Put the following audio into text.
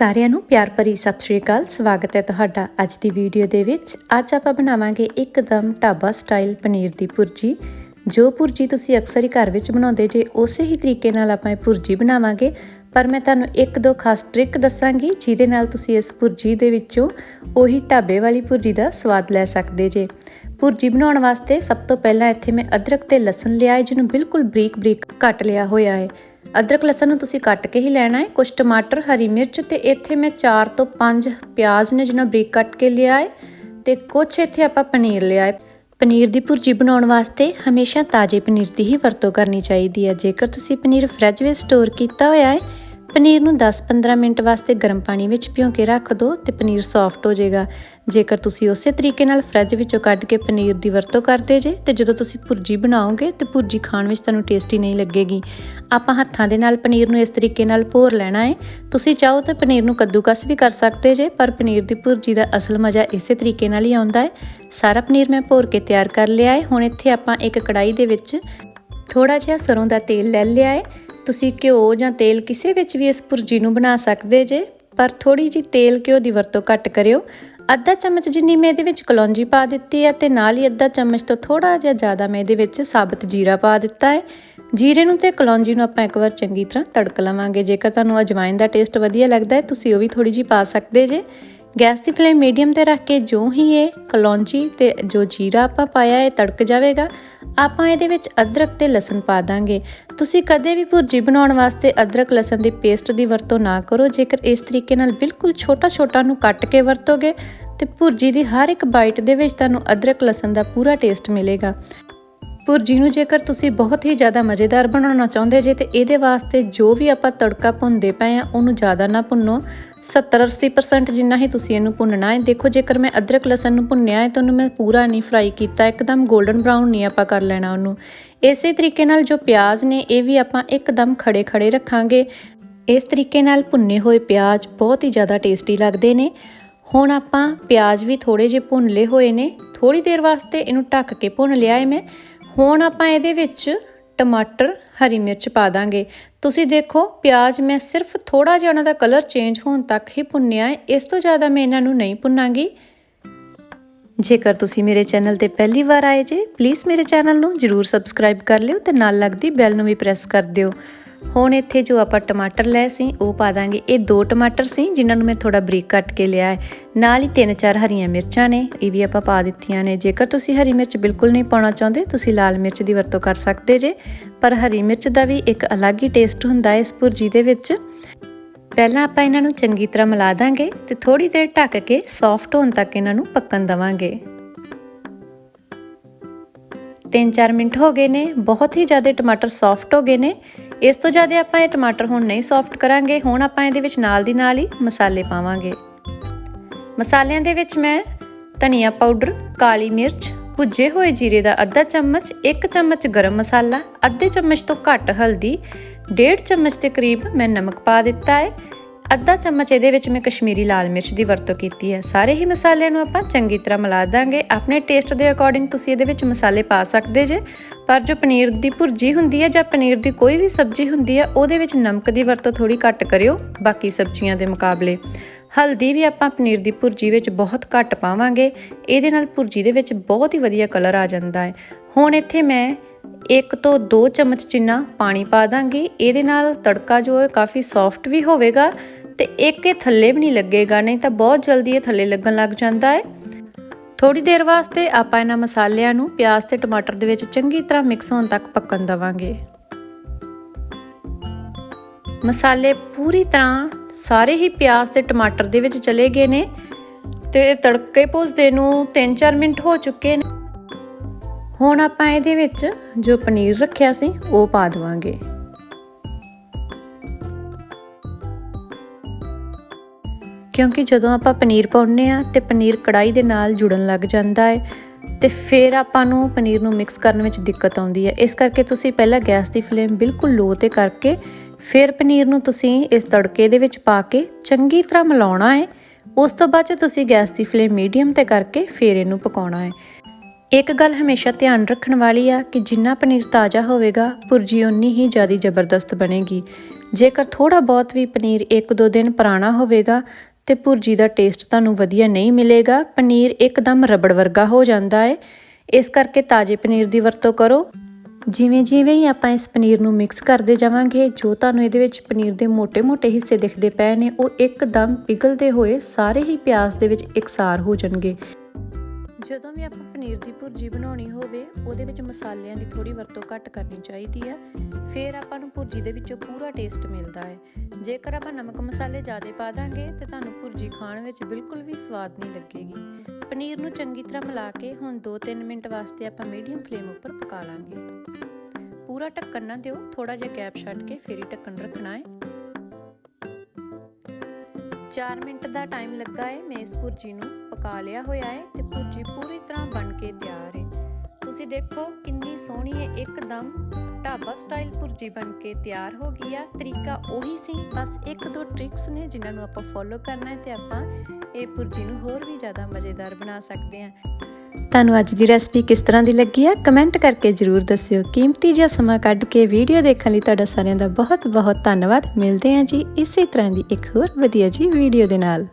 ਸਾਰਿਆਂ ਨੂੰ ਪਿਆਰ ਭਰੀ ਸਤਿ ਸ਼੍ਰੀ ਅਕਾਲ। ਸਵਾਗਤ ਹੈ ਤੁਹਾਡਾ ਅੱਜ ਦੀ ਵੀਡੀਓ ਦੇ ਵਿੱਚ। ਅੱਜ ਆਪਾਂ ਬਣਾਵਾਂਗੇ ਇੱਕਦਮ ਢਾਬਾ ਸਟਾਈਲ ਪਨੀਰ ਦੀ ਭੁਰਜੀ, ਜੋ ਭੁਰਜੀ ਤੁਸੀਂ ਅਕਸਰ ਹੀ ਘਰ ਵਿੱਚ ਬਣਾਉਂਦੇ ਜੇ, ਉਸੇ ਹੀ ਤਰੀਕੇ ਨਾਲ ਆਪਾਂ ਇਹ ਭੁਰਜੀ ਬਣਾਵਾਂਗੇ। ਪਰ ਮੈਂ ਤੁਹਾਨੂੰ ਇੱਕ ਦੋ ਖਾਸ ਟ੍ਰਿਕ ਦੱਸਾਂਗੀ, ਜਿਹਦੇ ਨਾਲ ਤੁਸੀਂ ਇਸ ਭੁਰਜੀ ਦੇ ਵਿੱਚੋਂ ਉਹੀ ਢਾਬੇ ਵਾਲੀ ਭੁਰਜੀ ਦਾ ਸਵਾਦ ਲੈ ਸਕਦੇ ਜੇ। ਭੁਰਜੀ ਬਣਾਉਣ ਵਾਸਤੇ ਸਭ ਤੋਂ ਪਹਿਲਾਂ ਇੱਥੇ ਮੈਂ ਅਦਰਕ ਤੇ ਲਸਣ ਲਿਆ ਹੈ, ਜਿਹਨੂੰ ਬਿਲਕੁਲ ਬਰੀਕ ਬਰੀਕ ਕੱਟ ਲਿਆ ਹੋਇਆ ਹੈ। ਅਦਰਕ ਲਸਣ ਨੂੰ ਤੁਸੀਂ ਕੱਟ ਕੇ ਹੀ ਲੈਣਾ ਹੈ ਕੁਝ ਟਮਾਟਰ, ਹਰੀ ਮਿਰਚ ਤੇ ਇੱਥੇ ਮੈਂ 4 ਤੋਂ 5 ਪਿਆਜ਼ ਨੇ ਜਿਹਨਾਂ ਬਰੀਕ ਕੱਟ ਕੇ ਲਿਆ ਹੈ ਤੇ ਕੁਝ ਇੱਥੇ ਆਪਾਂ ਪਨੀਰ ਲਿਆ ਹੈ। ਪਨੀਰ ਦੀ ਭੁਰਜੀ ਬਣਾਉਣ ਵਾਸਤੇ ਹਮੇਸ਼ਾ ਤਾਜ਼ੇ ਪਨੀਰ ਦੀ ਹੀ ਵਰਤੋਂ ਕਰਨੀ ਚਾਹੀਦੀ ਹੈ। ਜੇਕਰ ਤੁਸੀਂ ਪਨੀਰ ਫ੍ਰਿਜ ਵਿੱਚ ਸਟੋਰ ਕੀਤਾ ਹੋਇਆ ਹੈ ਪਨੀਰ ਨੂੰ 10-15 ਮਿੰਟ ਵਾਸਤੇ ਗਰਮ ਪਾਣੀ ਵਿੱਚ ਭਿਓ ਕੇ ਰੱਖ ਦਿਓ ਤੇ ਪਨੀਰ ਸੌਫਟ ਹੋ ਜਾਏਗਾ। ਜੇਕਰ ਤੁਸੀਂ ਉਸੇ ਤਰੀਕੇ ਨਾਲ ਫ੍ਰਿਜ ਵਿੱਚੋਂ ਕੱਢ ਕੇ ਪਨੀਰ ਦੀ ਵਰਤੋਂ ਕਰਦੇ ਜੇ, ਤੇ ਜਦੋਂ ਤੁਸੀਂ ਭੁਰਜੀ ਬਣਾਓਗੇ, ਤੇ ਭੁਰਜੀ ਖਾਣ ਵਿੱਚ ਤੁਹਾਨੂੰ ਟੇਸਟੀ ਨਹੀਂ ਲੱਗੇਗੀ। ਆਪਾਂ ਹੱਥਾਂ ਦੇ ਨਾਲ ਪਨੀਰ ਨੂੰ ਇਸ ਤਰੀਕੇ ਨਾਲ ਭੋਰ ਲੈਣਾ ਹੈ ਤੁਸੀਂ ਚਾਹੋ ਤਾਂ ਪਨੀਰ ਨੂੰ ਕੱਦੂਕਸ ਵੀ ਕਰ ਸਕਦੇ ਜੇ, ਪਰ ਪਨੀਰ ਦੀ ਭੁਰਜੀ ਦਾ ਅਸਲ ਮਜ਼ਾ ਇਸੇ ਤਰੀਕੇ ਨਾਲ ਹੀ ਆਉਂਦਾ ਹੈ ਸਾਰਾ ਪਨੀਰ ਮੈਂ ਭੋਰ ਕੇ ਤਿਆਰ ਕਰ ਲਿਆ ਹੈ ਹੁਣ ਇੱਥੇ ਆਪਾਂ ਇੱਕ ਕੜਾਈ ਦੇ ਵਿੱਚ ਥੋੜਾ ਜਿਹਾ ਸਰੋਂ ਦਾ ਤੇਲ ਲੈ ਲਿਆ ਹੈ ਤੁਸੀਂ ਘਿਓ ਜਾਂ ਤੇਲ ਕਿਸੇ ਵਿੱਚ ਵੀ ਇਸ ਭੁਰਜੀ ਨੂੰ ਬਣਾ ਸਕਦੇ ਜੇ, ਪਰ ਥੋੜੀ ਜੀ ਤੇਲ ਘਿਓ ਦੀ ਵਰਤੋਂ ਘੱਟ ਕਰਿਓ। ਅੱਧਾ ਚਮਚ ਜਿੰਨੀ ਮੈਂ ਇਹਦੇ ਵਿੱਚ ਕਲੌਂਜੀ ਪਾ ਦਿੱਤੀ ਹੈ ਤੇ ਨਾਲ ਹੀ ਅੱਧਾ ਚਮਚ ਤੋਂ ਥੋੜਾ ਜਿਹਾ ਜ਼ਿਆਦਾ ਮੈਂ ਇਹਦੇ ਵਿੱਚ ਸਾਬਤ ਜੀਰਾ ਪਾ ਦਿੱਤਾ ਹੈ। ਜੀਰੇ ਨੂੰ ਤੇ ਕਲੌਂਜੀ ਨੂੰ ਆਪਾਂ ਇੱਕ ਵਾਰ ਚੰਗੀ ਤਰ੍ਹਾਂ ਤੜਕ ਲਵਾਂਗੇ। ਜੇਕਰ ਤੁਹਾਨੂੰ ਅਜਵਾਇਨ ਦਾ ਟੇਸਟ ਵਧੀਆ ਲੱਗਦਾ ਹੈ, ਤੁਸੀਂ ਉਹ ਵੀ ਥੋੜੀ ਜੀ ਪਾ ਸਕਦੇ ਜੇ। ਗੈਸ ਦੀ ਫਲੇਮ ਮੀਡੀਅਮ ਤੇ ਰੱਖ ਕੇ ਜੋ ਹੀ ਇਹ ਕਲੌਂਜੀ ਤੇ ਜੋ ਜੀਰਾ ਆਪਾਂ ਪਾਇਆ ਇਹ ਤੜਕ ਜਾਵੇਗਾ, ਆਪਾਂ ਇਹਦੇ ਵਿੱਚ ਅਦਰਕ ਤੇ ਲਸਣ ਪਾ ਦਾਂਗੇ। ਤੁਸੀਂ ਕਦੇ ਵੀ ਭੁਰਜੀ ਬਣਾਉਣ ਵਾਸਤੇ ਅਦਰਕ ਲਸਣ ਦੀ ਪੇਸਟ ਦੀ ਵਰਤੋਂ ਨਾ ਕਰੋ, ਜੇਕਰ ਇਸ ਤਰੀਕੇ ਨਾਲ ਬਿਲਕੁਲ ਛੋਟਾ-ਛੋਟਾ ਨੂੰ ਕੱਟ ਕੇ ਵਰਤੋਗੇ ਤੇ ਭੁਰਜੀ ਦੀ ਹਰ ਇੱਕ ਬਾਈਟ ਦੇ ਵਿੱਚ ਤੁਹਾਨੂੰ ਅਦਰਕ ਲਸਣ ਦਾ ਪੂਰਾ ਟੇਸਟ ਮਿਲੇਗਾ। ਭੁਰਜੀ ਨੂੰ ਜੇਕਰ ਤੁਸੀਂ ਬਹੁਤ ਹੀ ਜ਼ਿਆਦਾ ਮਜ਼ੇਦਾਰ ਬਣਾਉਣਾ ਚਾਹੁੰਦੇ ਜੇ, ਤੇ ਇਹਦੇ ਵਾਸਤੇ ਜੋ ਵੀ ਆਪਾਂ ਤੜਕਾ ਭੁੰਨਦੇ ਪਏ ਆ ਉਹਨੂੰ ਜ਼ਿਆਦਾ ਨਾ ਭੁੰਨੋ। 70-80% ਜਿੰਨਾ ਹੀ ਤੁਸੀਂ ਇਹਨੂੰ ਭੁੰਨਣਾ ਹੈ। ਦੇਖੋ, ਜੇਕਰ ਮੈਂ ਅਦਰਕ ਲਸਣ ਨੂੰ ਭੁੰਨਿਆ ਹੈ, ਤਾਂ ਉਹਨੂੰ ਮੈਂ ਪੂਰਾ ਨਹੀਂ ਫਰਾਈ ਕੀਤਾ। ਇੱਕਦਮ 골ਡਨ ਬ੍ਰਾਊਨ ਨਹੀਂ ਆਪਾਂ ਕਰ ਲੈਣਾ ਉਹਨੂੰ। ਇਸੇ ਤਰੀਕੇ ਨਾਲ ਜੋ ਪਿਆਜ਼ ਨੇ, ਇਹ ਵੀ ਆਪਾਂ ਇੱਕਦਮ ਖੜੇ ਖੜੇ ਰੱਖਾਂਗੇ। ਇਸ ਤਰੀਕੇ ਨਾਲ ਭੁੰਨੇ ਹੋਏ ਪਿਆਜ਼ ਬਹੁਤ ਹੀ ਜ਼ਿਆਦਾ ਟੇਸਟੀ ਲੱਗਦੇ ਨੇ। ਹੁਣ ਆਪਾਂ ਪਿਆਜ਼ ਵੀ ਥੋੜੇ ਜਿਹੇ ਭੁੰਨ ਲਏ ਹੋਏ ਨੇ। ਥੋੜੀ ਦੇਰ ਵਾਸਤੇ ਇਹਨੂੰ ਢੱਕ ਕੇ ਭੁੰਨ ਲਿਆ ਹੈ ਮੈਂ। ਹੁਣ ਆਪਾਂ ਇਹਦੇ ਵਿੱਚ ਟਮਾਟਰ, ਹਰੀ ਮਿਰਚ ਪਾ ਦਾਂਗੇ। ਤੁਸੀਂ ਦੇਖੋ, ਪਿਆਜ਼ ਮੈਂ ਸਿਰਫ ਥੋੜਾ ਜਿਹਾ ਉਹਨਾਂ ਦਾ ਕਲਰ ਚੇਂਜ ਹੋਣ ਤੱਕ ਹੀ ਭੁੰਨਿਆ ਹੈ। ਇਸ ਤੋਂ ਜ਼ਿਆਦਾ ਮੈਂ ਇਹਨਾਂ ਨੂੰ ਨਹੀਂ ਭੁੰਨਾਂਗੀ। ਜੇਕਰ ਤੁਸੀਂ ਮੇਰੇ ਚੈਨਲ ਤੇ ਪਹਿਲੀ ਵਾਰ ਆਏ ਜੇ ਪਲੀਜ਼ ਮੇਰੇ ਚੈਨਲ ਨੂੰ ਜਰੂਰ ਸਬਸਕ੍ਰਾਈਬ ਕਰ ਲਿਓ ਤੇ ਨਾਲ ਲੱਗਦੀ ਬੈਲ ਨੂੰ ਵੀ ਪ੍ਰੈਸ ਕਰ ਦਿਓ। ਹੁਣ ਇੱਥੇ ਜੋ ਆਪਾਂ ਟਮਾਟਰ ਲਏ ਸੀ, ਉਹ ਪਾ ਦਾਂਗੇ। ਇਹ ਦੋ ਟਮਾਟਰ ਸੀ, ਜਿਨ੍ਹਾਂ ਨੂੰ ਮੈਂ ਥੋੜਾ ਬਰੀਕ ਕੱਟ ਕੇ ਲਿਆ ਹੈ। ਨਾਲ ਹੀ ਤਿੰਨ ਚਾਰ ਹਰੀਆਂ ਮਿਰਚਾਂ ਨੇ, ਇਹ ਵੀ ਆਪਾਂ ਪਾ ਦਿੱਤੀਆਂ ਨੇ। ਜੇਕਰ ਤੁਸੀਂ ਹਰੀ ਮਿਰਚ ਬਿਲਕੁਲ ਨਹੀਂ ਪਾਉਣਾ ਚਾਹੁੰਦੇ, ਤੁਸੀਂ ਲਾਲ ਮਿਰਚ ਦੀ ਵਰਤੋਂ ਕਰ ਸਕਦੇ ਜੇ। ਪਰ ਹਰੀ ਮਿਰਚ ਦਾ ਵੀ ਇੱਕ ਅਲੱਗ ਹੀ ਟੇਸਟ ਹੁੰਦਾ ਹੈ ਇਸ ਭੁਰਜੀ ਦੇ ਵਿੱਚ। ਪਹਿਲਾਂ ਆਪਾਂ ਇਹਨਾਂ ਨੂੰ ਚੰਗੀ ਤਰ੍ਹਾਂ ਮਿਲਾ ਦਾਂਗੇ ਤੇ ਥੋੜੀ ਦੇਰ ਢੱਕ ਕੇ ਸੌਫਟ ਹੋਣ ਤੱਕ ਇਹਨਾਂ ਨੂੰ ਪੱਕਣ ਦਵਾਂਗੇ। 3-4 ਮਿੰਟ ਹੋ ਗਏ ਨੇ, ਬਹੁਤ ਹੀ ਜ਼ਿਆਦਾ ਟਮਾਟਰ ਸੌਫਟ ਹੋ ਗਏ ਨੇ। ਇਸ ਤੋਂ ਜ਼ਿਆਦਾ ਆਪਾਂ ਇਹ ਟਮਾਟਰ ਹੁਣ ਨਹੀਂ ਸੌਫਟ ਕਰਾਂਗੇ, ਹੁਣ ਆਪਾਂ ਇਹਦੇ ਵਿੱਚ ਨਾਲ ਦੀ ਨਾਲ ਹੀ ਮਸਾਲੇ ਪਾਵਾਂਗੇ। ਮਸਾਲਿਆਂ ਦੇ ਵਿੱਚ ਮੈਂ ਧਨੀਆ ਪਾਊਡਰ, ਕਾਲੀ ਮਿਰਚ, ਭੁੱਜੇ ਹੋਏ ਜੀਰੇ ਦਾ ਅੱਧਾ ਚਮਚ 1 ਚਮਚ ਗਰਮ ਮਸਾਲਾ, ਅੱਧੇ ਚਮਚ ਤੋਂ ਘੱਟ ਹਲਦੀ 1.5 ਚਮਚ ਦੇ ਕਰੀਬ ਮੈਂ ਨਮਕ ਪਾ ਦਿੱਤਾ ਹੈ। ਅੱਧਾ ਚਮਚ ਇਹਦੇ ਵਿੱਚ ਮੈਂ ਕਸ਼ਮੀਰੀ ਲਾਲ ਮਿਰਚ ਦੀ ਵਰਤੋਂ ਕੀਤੀ ਹੈ। ਸਾਰੇ ਹੀ ਮਸਾਲਿਆਂ ਨੂੰ ਆਪਾਂ ਚੰਗੀ ਤਰ੍ਹਾਂ ਮਿਲਾ ਦਾਂਗੇ। ਆਪਣੇ ਟੇਸਟ ਦੇ ਅਕੋਰਡਿੰਗ ਤੁਸੀਂ ਇਹਦੇ ਵਿੱਚ ਮਸਾਲੇ ਪਾ ਸਕਦੇ ਜੇ। ਪਰ ਜੋ ਪਨੀਰ ਦੀ ਭੁਰਜੀ ਹੁੰਦੀ ਹੈ ਜਾਂ ਪਨੀਰ ਦੀ ਕੋਈ ਵੀ ਸਬਜ਼ੀ ਹੁੰਦੀ ਹੈ, ਉਹਦੇ ਵਿੱਚ ਨਮਕ ਦੀ ਵਰਤੋਂ ਥੋੜੀ ਘੱਟ ਕਰਿਓ ਬਾਕੀ ਸਬਜ਼ੀਆਂ ਦੇ ਮੁਕਾਬਲੇ। ਹਲਦੀ ਵੀ ਆਪਾਂ ਪਨੀਰ ਦੀ ਭੁਰਜੀ ਵਿੱਚ ਬਹੁਤ ਘੱਟ ਪਾਵਾਂਗੇ। ਇਹਦੇ ਨਾਲ ਭੁਰਜੀ ਦੇ ਵਿੱਚ ਬਹੁਤ ਹੀ ਵਧੀਆ ਕਲਰ ਆ ਜਾਂਦਾ ਹੈ। ਹੁਣ ਇੱਥੇ ਮੈਂ ਇੱਕ ਤੋਂ ਦੋ ਚਮਚ ਜਿੰਨਾ ਪਾਣੀ ਪਾ ਦਾਂਗੀ। ਇਹਦੇ ਨਾਲ ਤੜਕਾ ਜੋ ਹੈ ਕਾਫੀ ਸੌਫਟ ਵੀ ਹੋਵੇਗਾ ਤੇ ਇੱਕ ਇਹ ਥੱਲੇ ਵੀ ਨਹੀਂ ਲੱਗੇਗਾ, ਨਹੀਂ ਤਾਂ ਬਹੁਤ ਜਲਦੀ ਇਹ ਥੱਲੇ ਲੱਗਣ ਲੱਗ ਜਾਂਦਾ ਹੈ। ਥੋੜੀ ਦੇਰ ਵਾਸਤੇ ਆਪਾਂ ਇਹਨਾਂ ਮਸਾਲਿਆਂ ਨੂੰ ਪਿਆਜ਼ ਤੇ ਟਮਾਟਰ ਦੇ ਵਿੱਚ ਚੰਗੀ ਤਰ੍ਹਾਂ ਮਿਕਸ ਹੋਣ ਤੱਕ ਪੱਕਣ ਦਵਾਂਗੇ। ਮਸਾਲੇ ਪੂਰੀ ਤਰ੍ਹਾਂ ਸਾਰੇ ਹੀ ਪਿਆਜ਼ ਤੇ ਟਮਾਟਰ ਦੇ ਵਿੱਚ ਚਲੇ ਗਏ ਨੇ ਤੇ ਤੜਕੇ ਭੁੱਜਦੇ ਨੂੰ 3-4 ਮਿੰਟ ਹੋ ਚੁੱਕੇ ਨੇ। ਹੁਣ ਆਪਾਂ ਇਹਦੇ ਵਿੱਚ ਜੋ ਪਨੀਰ ਰੱਖਿਆ ਸੀ, ਉਹ ਪਾ ਦਵਾਂਗੇ। ਕਿਉਂਕਿ ਜਦੋਂ ਆਪਾਂ ਪਨੀਰ ਪਾਉਂਦੇ ਆ ਤੇ ਪਨੀਰ ਕੜਾਈ ਦੇ ਨਾਲ ਜੁੜਨ ਲੱਗ ਜਾਂਦਾ ਹੈ, ਤੇ ਫਿਰ ਆਪਾਂ ਨੂੰ ਪਨੀਰ ਨੂੰ ਮਿਕਸ ਕਰਨ ਵਿੱਚ ਦਿੱਕਤ ਆਉਂਦੀ ਹੈ। ਇਸ ਕਰਕੇ ਤੁਸੀਂ ਪਹਿਲਾਂ ਗੈਸ ਦੀ ਫਲੇਮ ਬਿਲਕੁਲ ਲੋ ਤੇ ਕਰਕੇ ਫਿਰ ਪਨੀਰ ਨੂੰ ਤੁਸੀਂ ਇਸ ਤੜਕੇ ਦੇ ਵਿੱਚ ਪਾ ਕੇ ਚੰਗੀ ਤਰ੍ਹਾਂ ਮਿਲਾਉਣਾ ਹੈ। ਉਸ ਤੋਂ ਬਾਅਦ ਤੁਸੀਂ ਗੈਸ ਦੀ ਫਲੇਮ ਮੀਡੀਅਮ ਤੇ ਕਰਕੇ ਫਿਰ ਇਹਨੂੰ ਪਕਾਉਣਾ ਹੈ। ਇੱਕ ਗੱਲ ਹਮੇਸ਼ਾ ਧਿਆਨ ਰੱਖਣ ਵਾਲੀ ਆ ਕਿ ਜਿੰਨਾ ਪਨੀਰ ਤਾਜ਼ਾ ਹੋਵੇਗਾ ਪੁਰਜੀ ਉਨੀ ਹੀ ਜ਼ਿਆਦਾ ਜ਼ਬਰਦਸਤ ਬਣੇਗੀ। ਜੇਕਰ ਥੋੜਾ ਬਹੁਤ ਵੀ ਪਨੀਰ 1-2 ਦਿਨ ਪੁਰਾਣਾ ਹੋਵੇਗਾ ਤੇ ਪੁਰਜੀ ਦਾ ਟੇਸਟ ਤੁਹਾਨੂੰ ਵਧੀਆ ਨਹੀਂ ਮਿਲੇਗਾ, ਪਨੀਰ ਇੱਕਦਮ ਰਬੜ ਵਰਗਾ ਹੋ ਜਾਂਦਾ ਹੈ ਇਸ ਕਰਕੇ ਤਾਜ਼ੇ ਪਨੀਰ ਦੀ ਵਰਤੋਂ ਕਰੋ। ਜਿਵੇਂ ਜਿਵੇਂ ਹੀ ਆਪਾਂ ਇਸ ਪਨੀਰ ਨੂੰ ਮਿਕਸ ਕਰਦੇ ਜਾਵਾਂਗੇ, ਜੋ ਤੁਹਾਨੂੰ ਇਹਦੇ ਵਿੱਚ ਪਨੀਰ ਦੇ ਮੋٹے-ਮੋٹے ਹਿੱਸੇ ਦਿਖਦੇ ਪਏ ਨੇ, ਉਹ ਇੱਕਦਮ ਪਿਘਲਦੇ ਹੋਏ ਸਾਰੇ ਹੀ ਪਿਆਜ਼ ਦੇ ਵਿੱਚ ਇਕਸਾਰ ਹੋ ਜਾਣਗੇ। ਜਦੋਂ ਵੀ ਆਪਾਂ ਪਨੀਰ ਦੀ ਭੁਰਜੀ ਬਣਾਉਣੀ ਹੋਵੇ, ਉਹਦੇ ਵਿੱਚ ਮਸਾਲਿਆਂ ਦੀ ਥੋੜੀ ਵਰਤੋਂ ਘੱਟ ਕਰਨੀ ਚਾਹੀਦੀ ਹੈ। ਫਿਰ ਆਪਾਂ ਨੂੰ ਭੁਰਜੀ ਦੇ ਵਿੱਚੋਂ ਪੂਰਾ ਟੇਸਟ ਮਿਲਦਾ ਹੈ। ਜੇਕਰ ਆਪਾਂ ਨਮਕ ਮਸਾਲੇ ਜ਼ਿਆਦਾ ਪਾ ਦਾਂਗੇ, ਤੇ ਤੁਹਾਨੂੰ ਭੁਰਜੀ ਖਾਣ ਵਿੱਚ ਬਿਲਕੁਲ ਵੀ ਸਵਾਦ ਨਹੀਂ ਲੱਗੇਗੀ। ਪਨੀਰ ਨੂੰ ਚੰਗੀ ਤਰ੍ਹਾਂ ਮਿਲਾ ਕੇ ਹੁਣ 2-3 ਮਿੰਟ ਵਾਸਤੇ ਆਪਾਂ ਮੀਡੀਅਮ ਫਲੇਮ ਉੱਪਰ ਪਕਾ ਲਾਂਗੇ। ਪੂਰਾ ਢੱਕਣ ਨਾ ਦਿਓ ਥੋੜਾ ਜਿਹਾ ਗੈਪ ਛੱਡ ਕੇ ਫਿਰ ਹੀ ਢੱਕਣ ਰੱਖਣਾ ਹੈ। 4 ਮਿੰਟ ਦਾ ਟਾਈਮ ਲੱਗਾ ਹੈ ਮੈਂ ਇਸ ਭੁਰਜੀ ਨੂੰ। ਪਕਾ ਲਿਆ ਹੋਇਆ ਹੈ ਤੇ ਭੁਰਜੀ ਪੂਰੀ ਤਰ੍ਹਾਂ ਬਣ ਕੇ ਤਿਆਰ ਹੈ। ਤੁਸੀਂ ਦੇਖੋ ਕਿੰਨੀ ਸੋਹਣੀ ਹੈ ਇੱਕਦਮ ਢਾਬਾ ਸਟਾਈਲ ਭੁਰਜੀ ਬਣ ਕੇ ਤਿਆਰ ਹੋ ਗਈ ਆ। ਤਰੀਕਾ ਉਹੀ ਸੀ, ਬਸ ਇੱਕ ਦੋ ਟ੍ਰਿਕਸ ਨੇ ਜਿਨ੍ਹਾਂ ਨੂੰ ਆਪਾਂ ਫੋਲੋ ਕਰਨਾ ਹੈ ਤੇ ਆਪਾਂ ਇਹ ਭੁਰਜੀ ਨੂੰ ਹੋਰ ਵੀ ਜ਼ਿਆਦਾ ਮਜ਼ੇਦਾਰ ਬਣਾ ਸਕਦੇ ਹਾਂ। ਤੁਹਾਨੂੰ ਅੱਜ ਦੀ ਰੈਸਪੀ ਕਿਸ ਤਰ੍ਹਾਂ ਦੀ ਲੱਗੀ ਆ? ਕਮੈਂਟ ਕਰਕੇ ਜਰੂਰ ਦੱਸਿਓ। ਕੀਮਤੀ ਜਿਹਾ ਸਮਾਂ ਕੱਢ ਕੇ ਵੀਡੀਓ ਦੇਖਣ ਲਈ ਤੁਹਾਡਾ ਸਾਰਿਆਂ ਦਾ ਬਹੁਤ ਬਹੁਤ ਧੰਨਵਾਦ। ਮਿਲਦੇ ਹਾਂ ਜੀ ਇਸੇ ਤਰ੍ਹਾਂ ਦੀ ਇੱਕ ਹੋਰ ਵਧੀਆ ਜੀ ਵੀਡੀਓ ਦੇ ਨਾਲ।